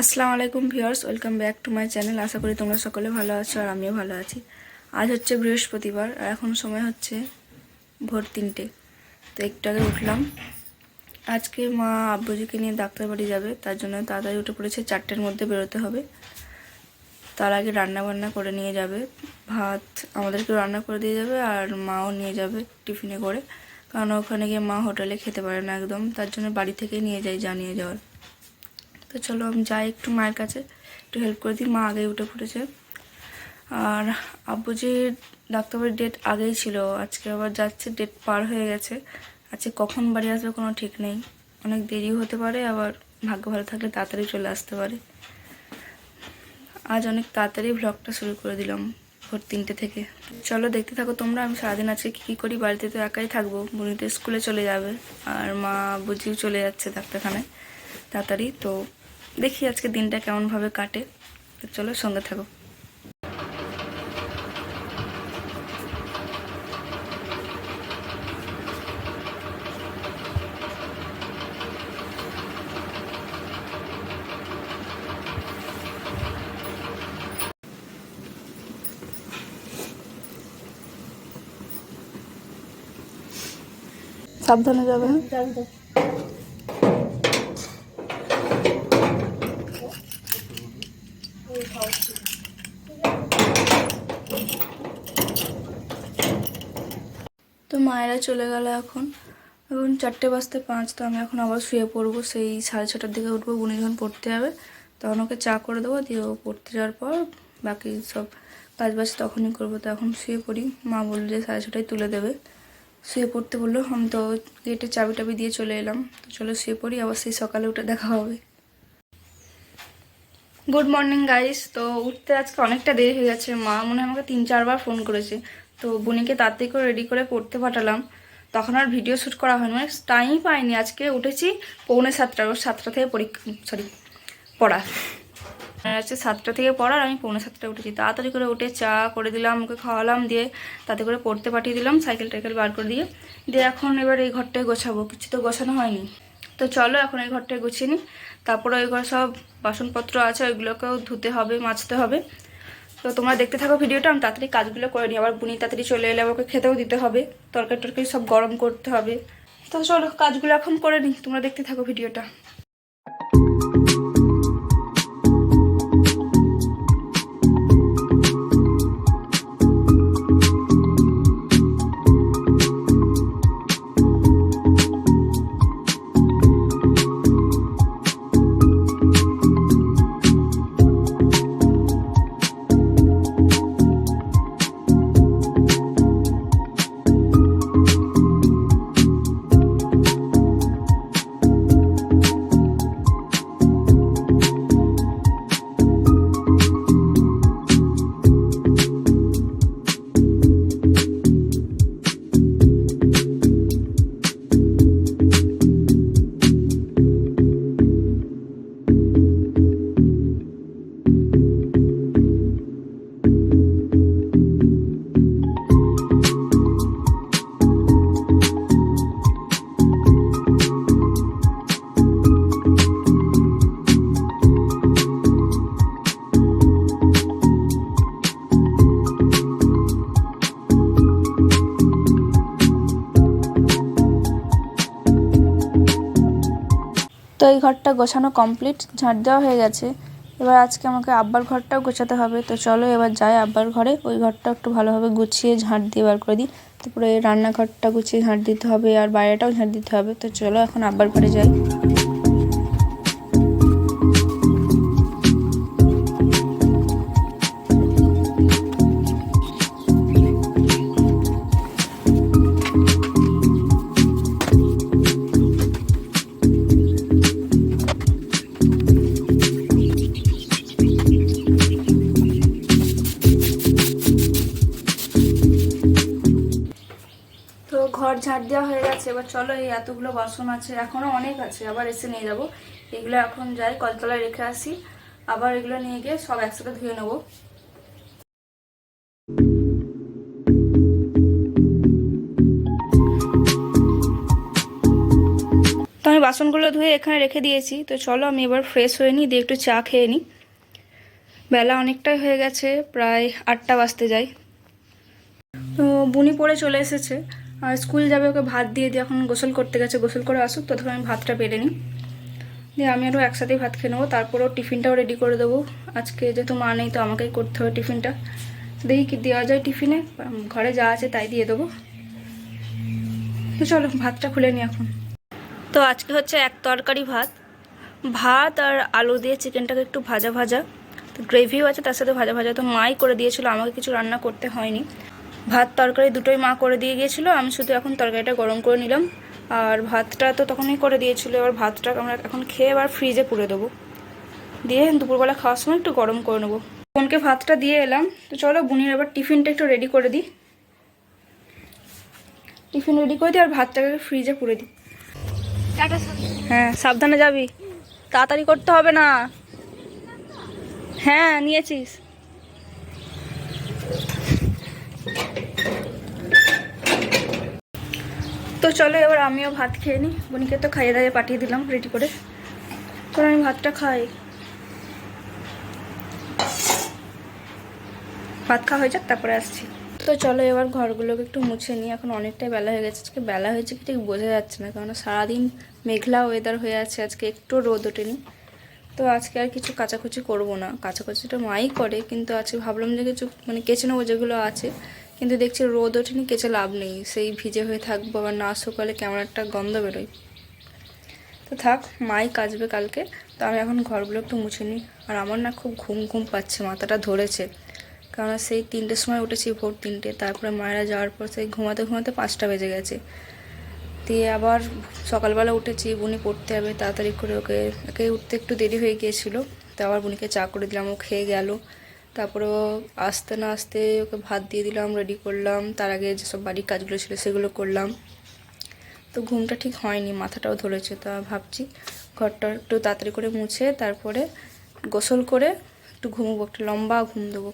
আসসালামু আলাইকুম viewers, welcome back to my channel. আশা করি তোমরা সকলে ভালো আছো আর আমিও ভালো আছি। আজ হচ্ছে বৃহস্পতিবার, আর এখন সময় হচ্ছে ভোর তিনটে। তো একটু আগে উঠলাম। আজকে মা আব্বুজিকে নিয়ে ডাক্তার বাড়ি যাবে, তার জন্য তাড়াতাড়ি উঠে পড়েছে, চারটের মধ্যে বেরোতে হবে। তার আগে রান্না বান্না করে নিয়ে যাবে। ভাত আমাদেরকে রান্না করে দিয়ে যাবে, আর মাও নিয়ে যাবে টিফিনে করে। কারণ ওখানে গিয়ে মা হোটেলে খেতে পারে না একদম। তার জন্য বাড়ি থেকেই নিয়ে যাই, জানিয়ে যাওয়ার। তো চলো আমি যাই একটু মায়ের কাছে, একটু হেল্প করে দিই, মা আগেই উঠে পড়েছে। আর আব্বুজির ডাক্তারের ডেট আগেই ছিল, আজকে আবার যাচ্ছে ডেট পার হয়ে গেছে। আজকে কখন বাড়ি আসবে কোনো ঠিক নেই। অনেক দেরিও হতে পারে, আবার ভাগ্য ভালো থাকলে তাড়াতাড়ি চলে আসতে পারে। আজ অনেক তাড়াতাড়ি ভ্লগটা শুরু করে দিলাম, ভোর তিনটে থেকে। চলো দেখতে থাকো তোমরা, আমি সারাদিন আজকে কী কী করি, বাড়িতে তো একাই থাকব। বুনিতে স্কুলে চলে যাবে, আর মা বুঝিও চলে যাচ্ছে ডাক্তারখানায়, তাড়াতাড়ি। তো দেখি আজকে দিনটা কেমনভাবে কাটে। তো চলো সঙ্গে থাকো। সাবধানে যাবে হ্যাঁ? তো মায়েরা চলে গেল এখন। এখন চারটে বাজতে পাঁচ, তো আমি এখন আবার শুয়ে পড়ব। সেই সাড়ে ছটার দিকে উঠবো উনি যখন পড়তে যাবে। তখন ওকে চা করে দেবো, দিয়ে ও পড়তে যাওয়ার পর বাকি সব কাজ বাজ তখনই করব। তো এখন শুয়ে পড়ি। মা বলল যে সাড়ে ছটায় তুলে দেবে। শুয়ে পড়তে বলল, আমি তো গেটে চাবি টাবি দিয়ে চলে এলাম। তো চলো শুয়ে পড়ি, আবার সেই সকালে উঠে দেখা হবে। গুড মর্নিং গাইস তো উঠতে আজকে অনেকটা দেরি হয়ে গেছে। মা মনে হয় আমাকে তিন, চারবার ফোন করেছে। তো বোনিকে তাড়াতাড়ি করে রেডি করে পড়তে পাঠালাম। তখন আর ভিডিও শ্যুট করা হয়নি মানে টাইম পাইনি। আজকে উঠেছি পৌনে সাতটা ওর সাতটা থেকে পরীক্ষা সরি পড়া হচ্ছে সাতটা থেকে পড়ার, আমি পৌনে সাতটা উঠেছি। তাড়াতাড়ি করে উঠে চা করে দিলাম, ওকে খাওয়ালাম, দিয়ে তাতে করে পড়তে পাঠিয়ে দিলাম সাইকেল টাইকেল বার করে দিয়ে। দিয়ে এখন এবার এই ঘরটায় গোছাবো, কিছু তো গোছানো হয়নি। তো চলো এখন এই ঘরটায় গুছিয়ে নিই তারপরে ওই ঘর সব বাসনপত্র আছে, ওইগুলোকেও ধুতে হবে, মাজতে হবে। তো তোমরা দেখতে থাকো ভিডিওটা, আমি তাড়াতাড়ি কাজগুলো করে নিই। আবার বুনি তাড়াতাড়ি চলে এলে ওকে খেতেও দিতে হবে। তরকারি টরকারি সব গরম করতে হবে। তো চলো, কাজগুলো এখন করে নিই। তোমরা দেখতে থাকো ভিডিওটা। তো এই ঘরটা গোছানো কমপ্লিট ঝাঁট দেওয়া হয়ে গেছে। এবার আজকে আমাকে আব্বার ঘরটাও গোছাতে হবে। তো চলো এবার যাই আব্বার ঘরে। ওই ঘরটা একটু ভালোভাবে গুছিয়ে ঝাঁট দিয়ে বার করে দিই। তারপরে রান্নাঘরটা গুছিয়ে ঝাঁট দিতে হবে আর বাইরেটাও ঝাঁট দিতে হবে। তো চলো এখন আব্বার ঘরে যাই। দেওয়া হয়ে গেছে, এবার চলো এই এতগুলো বাসন আছে এখনও অনেক আছে, আবার এসে নিয়ে যাব। এগুলো এখন যাই, কলতলায় রেখে আসি, আবার এগুলো নিয়ে গিয়ে সব একসাথে ধুয়ে নেব। তো আমি বাসনগুলো ধুয়ে এখানে রেখে দিয়েছি, তো চলো আমি এবার ফ্রেশ হয়ে নিই, দিয়ে একটু চা খেয়ে নিই। বেলা অনেকটাই হয়ে গেছে, প্রায় আটটা বাজতে যায়। তো বুনি পরে চলে এসেছে আর স্কুল যাবে, ওকে ভাত দিয়ে দিয়ে এখন গোসল করতে গেছে, গোসল করে আসুক ততক্ষণ আমি ভাতটা বেড়ে নিই। দিয়ে আমি আরও একসাথেই ভাত খেয়ে নেব, তারপরেও টিফিনটাও রেডি করে দেবো। আজকে যেহেতু মা নেই, তো আমাকেই করতে হবে টিফিনটা। দেখি কি দেওয়া যায় টিফিনে ঘরে যা আছে তাই দিয়ে দেবো। তো চলো, ভাতটা খুলে নিই এখন। তো আজকে হচ্ছে এক তরকারি ভাত। ভাত আর আলু দিয়ে চিকেনটাকে একটু ভাজা ভাজা। তো গ্রেভিও আছে, তার সাথে ভাজা ভাজা। তো মাই করে দিয়েছিল, আমাকে কিছু রান্না করতে হয়নি। ভাত তরকারি দুটোই মা করে দিয়ে গিয়েছিল আমি শুধু এখন তরকারিটা গরম করে নিলাম। আর ভাতটা তো তখনই করে দিয়েছিল এবার ভাতটা আমরা এখন খেয়ে এবার ফ্রিজে পুরে দেবো। দিয়ে দুপুরবেলা খাওয়ার সময় একটু গরম করে নেব। বোনকে ভাতটা দিয়ে এলাম তো চলো বুনির এবার টিফিনটা একটু রেডি করে দিই। টিফিন রেডি করে দিই আর ভাতটাকে ফ্রিজে পুরে দিই। হ্যাঁ সাবধানে যাবি। তাড়াতাড়ি করতে হবে না। হ্যাঁ নিয়েছিস। তো চলো এবার আমিও ভাত খেয়ে নিই। বোনিকে তো খাইয়ে দাইয়ে পাঠিয়ে দিলাম রেডি করে। তো আমি ভাতটা খাই। ভাত খাওয়া হয়ে যাক, তারপরে আসছি। তো চলো এবার ঘরগুলোকে একটু মুছে নিই। এখন অনেকটাই বেলা হয়ে গেছে। আজকে বেলা হয়েছে কি ঠিক বোঝা যাচ্ছে না কারণ সারাদিন মেঘলা ওয়েদার হয়ে আছে। আজকে একটু রোদ ওঠেনি। তো আজকে আর কিছু কাচাকুচি করব না। কাচাকুচিটা মাই করে, কিন্তু আজকে ভাবলাম যে কিছু মানে কেচে নেব যেগুলো আছে। কিন্তু দেখছি রোদ ওঠেনি, কেচে লাভ নেই। সেই ভিজে হয়ে থাকব, আবার না শুকালে কেমন একটা গন্ধ বেরোয়। তো থাক, মাই কাচবে কালকে। তো আমি এখন ঘরগুলো একটু মুছে নিই। আর আমার না খুব ঘুম ঘুম পাচ্ছে, মাথাটা ধরেছে। কারণ সেই তিনটের সময় উঠেছি ভোর তিনটে। তারপরে মায়েরা যাওয়ার পর সেই ঘুমাতে ঘুমাতে পাঁচটা বেজে গেছে। দিয়ে আবার সকালবেলা উঠেছি, বুনি পড়তে হবে তাড়াতাড়ি করে ওকে ওকে উঠতে একটু দেরি হয়ে গিয়েছিল। তো আবার বুনিকে চা করে দিলাম, ও খেয়ে গেল। তারপরে আসতে না আসতে ওকে ভাত দিয়ে দিলাম রেডি করলাম। তার আগে যেসব বাড়ির কাজগুলো ছিল সেগুলো করলাম। তো ঘুমটা ঠিক হয়নি, মাথাটাও ধরেছে, তা ভাবছি ঘরটা একটু তাড়াতাড়ি করে মুছে, তারপরে গোসল করে একটু ঘুমবো, একটু লম্বা ঘুম দেবো।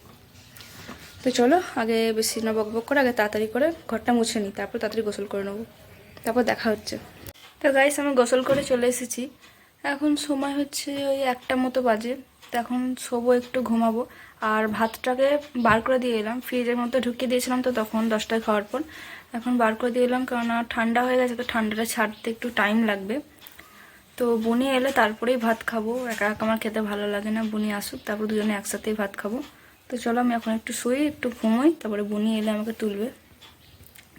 তো চলো, আগে বেশি না বক বক করে, আগে তাড়াতাড়ি করে ঘরটা মুছে নিই, তারপর তাড়াতাড়ি গোসল করে নেব। তারপর দেখা হচ্ছে। তো গাইস আমি গোসল করে চলে এসেছি। এখন সময় হচ্ছে ওই একটা মতো বাজে। তো এখন শোবো, একটু ঘুমাবো। আর ভাতটাকে বার করে দিয়ে এলাম। ফ্রিজের মধ্যে ঢুকিয়ে দিয়েছিলাম তো তখন দশটায় খাওয়ার পর। এখন বার করে দিয়ে এলাম কারণ ঠান্ডা হয়ে গেছে, তো ঠান্ডাটা ছাড়তে একটু টাইম লাগবে। তো বুনি এলে তারপরেই ভাত খাব। একা একা আমার খেতে ভালো লাগে না, বুনি আসুক, তারপর দুজনে একসাথেই ভাত খাব। তো চলো আমি এখন একটু শুই, একটু ঘুমোই, তারপরে বুনি এলে আমাকে তুলবে।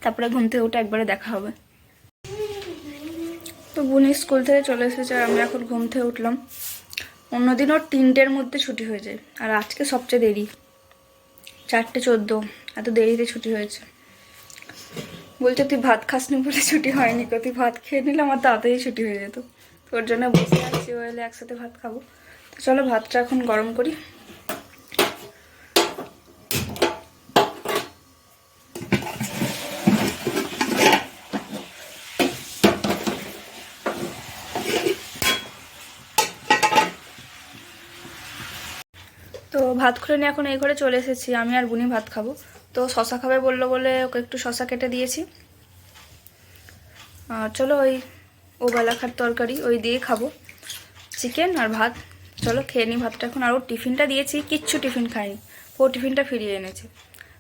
তারপরে ঘুম থেকে উঠে একবারে দেখা হবে। তো বুনি স্কুল থেকে চলে এসেছে আর আমি এখন ঘুম থেকে উঠলাম। অন্যদিন ওর তিনটের মধ্যে ছুটি হয়ে যায়। আর আজকে সবচেয়ে দেরি। চারটে চোদ্দ। এত দেরিতে ছুটি হয়েছে। বলছে, তুই ভাত খাসনি বলে ছুটি হয়নি তো তুই ভাত খেয়ে নিলে আমার তাড়াতাড়ি ছুটি হয়ে যেত। তোর জন্য বসে আছি ও এলে একসাথে ভাত খাব। তো চলো ভাতটা এখন গরম করি তো ভাত খুলে নিয়ে এখন এই ঘরে চলে এসেছি। আমি আর বুনি ভাত খাব। তো শশা খাবে বলল বলে ওকে একটু শশা কেটে দিয়েছি। চলো ওই ও বেলাখার তরকারি ওই দিয়ে খাব। চিকেন আর ভাত। চলো খেয়ে নিই ভাতটা এখন। আর ওর টিফিনটা দিয়েছি, কিচ্ছু টিফিন খায়নি। ও টিফিনটা ফিরিয়ে এনেছে।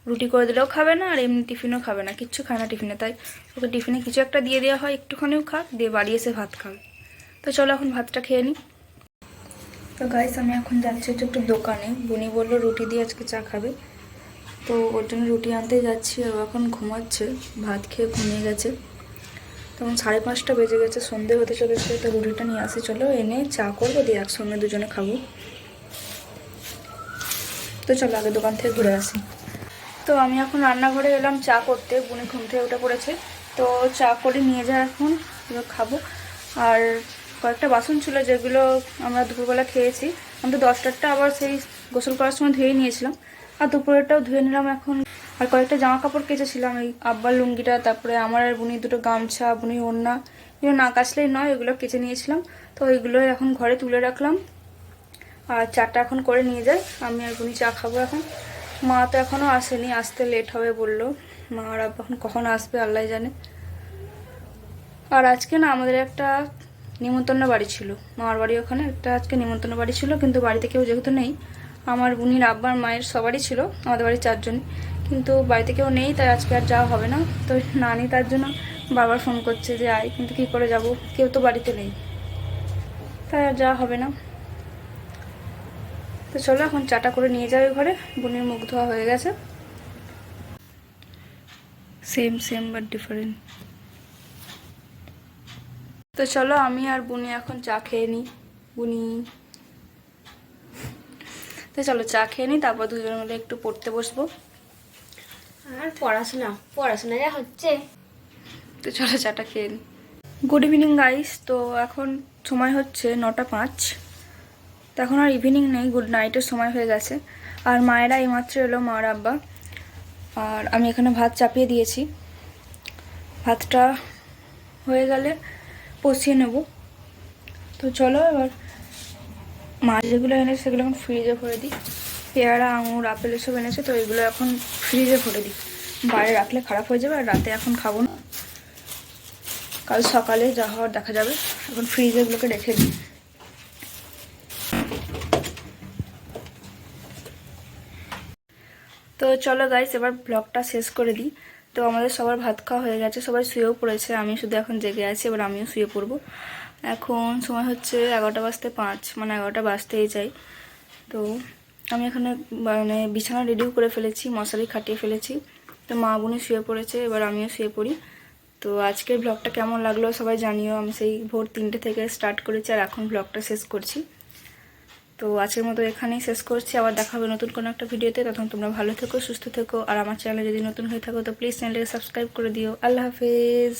রুটি করে দিলেও খাবে না আর এমনি টিফিনও খাবে না। কিচ্ছু খায় না টিফিনে। তাই ওকে টিফিনে কিছু একটা দিয়ে দেওয়া হয়, একটুখানিও খাক দিয়ে বাড়ি এসে ভাত খাবে। তো চলো এখন ভাতটা খেয়ে নিই তো গাইস আমি এখন যাচ্ছি হচ্ছে একটু দোকানে। বুনি বলল রুটি দিয়ে আজকে চা খাবে। তো ওর জন্য রুটি আনতে যাচ্ছি ও এখন ঘুমাচ্ছে, ভাত খেয়ে ঘুমিয়ে গেছে। তখন সাড়ে পাঁচটা বেজে গেছে, সন্ধে হতে চলেছে, তো রুটিটা নিয়ে আসি। চলো এনে চা করব, দিয়ে একসঙ্গে দুজনে খাব। তো চলো আগে দোকান থেকে ঘুরে আসি। তো আমি এখন রান্নাঘরে এলাম চা করতে, বুনি ঘুম থেকে উঠে পড়েছে। তো চা করে নিয়ে যা এখন খাব। আর কয়েকটা বাসন ছিল যেগুলো আমরা দুপুরবেলা খেয়েছি। আমি তো দশটারটা আবার সেই গোসল করার সময় ধুয়ে নিয়েছিলাম। আর দুপুরেরটাও ধুয়ে নিলাম এখন। আর কয়েকটা জামা কাপড় কেচেছিলাম, এই আব্বার লুঙ্গিটা, তারপরে আমার আর বুনি দুটো গামছা বুনি ওড়না। এগুলো না কাচলেই নয়, এগুলো কেচে নিয়েছিলাম। তো ওইগুলো এখন ঘরে তুলে রাখলাম। আর চাটা এখন করে নিয়ে যাই। আমি আর বুনি চা খাব এখন। মা তো এখনও আসেনি, আসতে লেট হবে বলল। মা আর আব্বা এখন কখন আসবে আল্লাহ জানে। আর আজকে না আমাদের একটা নিমন্ত্রণ বাড়ি ছিল। মামার বাড়ি ওখানে। একটা আজকে নিমন্ত্রণ বাড়ি ছিল, কিন্তু বাড়িতে কেউ যেহেতু নেই, আমার বুনির আব্বার মায়ের সবারই ছিল, আমাদের বাড়ির চারজন কিন্তু বাড়িতে কেউ নেই, তাই আজকে আর যাওয়া হবে না। তো নানি তার জন্য বারবার ফোন করছে যে আয়, কিন্তু কী করে যাব? কেউ তো বাড়িতে নেই। তাই আর যাওয়া হবে না। তো চলো, এখন চাটা করে নিয়ে যাবে ঘরে। বুনির মুখ ধোয়া হয়ে গেছে। সেম সেম বাট ডিফারেন্ট তো চলো আমি আর বুনি এখন চা খেয়ে নিই বুনি। তো চলো চা খেয়ে নিই তারপর দুজন মিলে একটু পড়তে বসবো। আর পড়াশোনা পড়াশোনা যা হচ্ছে। তো চলো চাটা খেয়ে নিই গুড ইভিনিং গাইস তো এখন সময় হচ্ছে নটা পাঁচ। তো এখন আর ইভিনিং নেই গুড নাইটের সময় হয়ে গেছে। আর মায়েরা এইমাত্র এলো মার আব্বা। আর আমি এখানে ভাত চাপিয়ে দিয়েছি। ভাতটা হয়ে গেলে পচিয়ে নেব। তো চলো এবার মাছ যেগুলো এনেছে সেগুলো এখন ফ্রিজে ভরে দিই। পেয়ারা, আঙুর, আপেল এসব এনেছে, তো এগুলো এখন ফ্রিজে ভরে দিই। বাইরে রাখলে খারাপ হয়ে যাবে, আর রাতে এখন খাব না। কাল সকালে যা হওয়ার দেখা যাবে। এখন ফ্রিজে এগুলোকে রেখে দিই। তো চলো গাইস এবার ব্লগটা শেষ করে দিই। তো আমাদের সবার ভাত খাওয়া হয়ে গেছে, সবাই শুয়েও পড়েছে আমি শুধু এখন জেগে আছি, এবার আমিও শুয়ে পড়ব। এখন সময় হচ্ছে এগারোটা বাজতে পাঁচ মানে এগারোটা বাজতেই যাই তো আমি এখানে মানে বিছানা রেডিও করে ফেলেছি, মশারি খাটিয়ে ফেলেছি। তো মা বোনই শুয়ে পড়েছে, এবার আমিও শুয়ে পড়ি। তো আজকের ব্লগটা কেমন লাগল সবাই জানিও, আমি সেই ভোর তিনটে থেকে স্টার্ট করেছি, আর এখন ব্লগটা শেষ করছি। তো আজকের মতো এখানেই শেষ করছি। আবার দেখা হবে নতুন কোনো একটা ভিডিওতে। তখন তোমরা ভালো থেকো, সুস্থ থেকো। আর আমার চ্যানেলে যদি নতুন হয়ে থাকো, তো প্লিজ চ্যানেলটাকে সাবস্ক্রাইব করে দিও। আল্লাহ হাফেজ।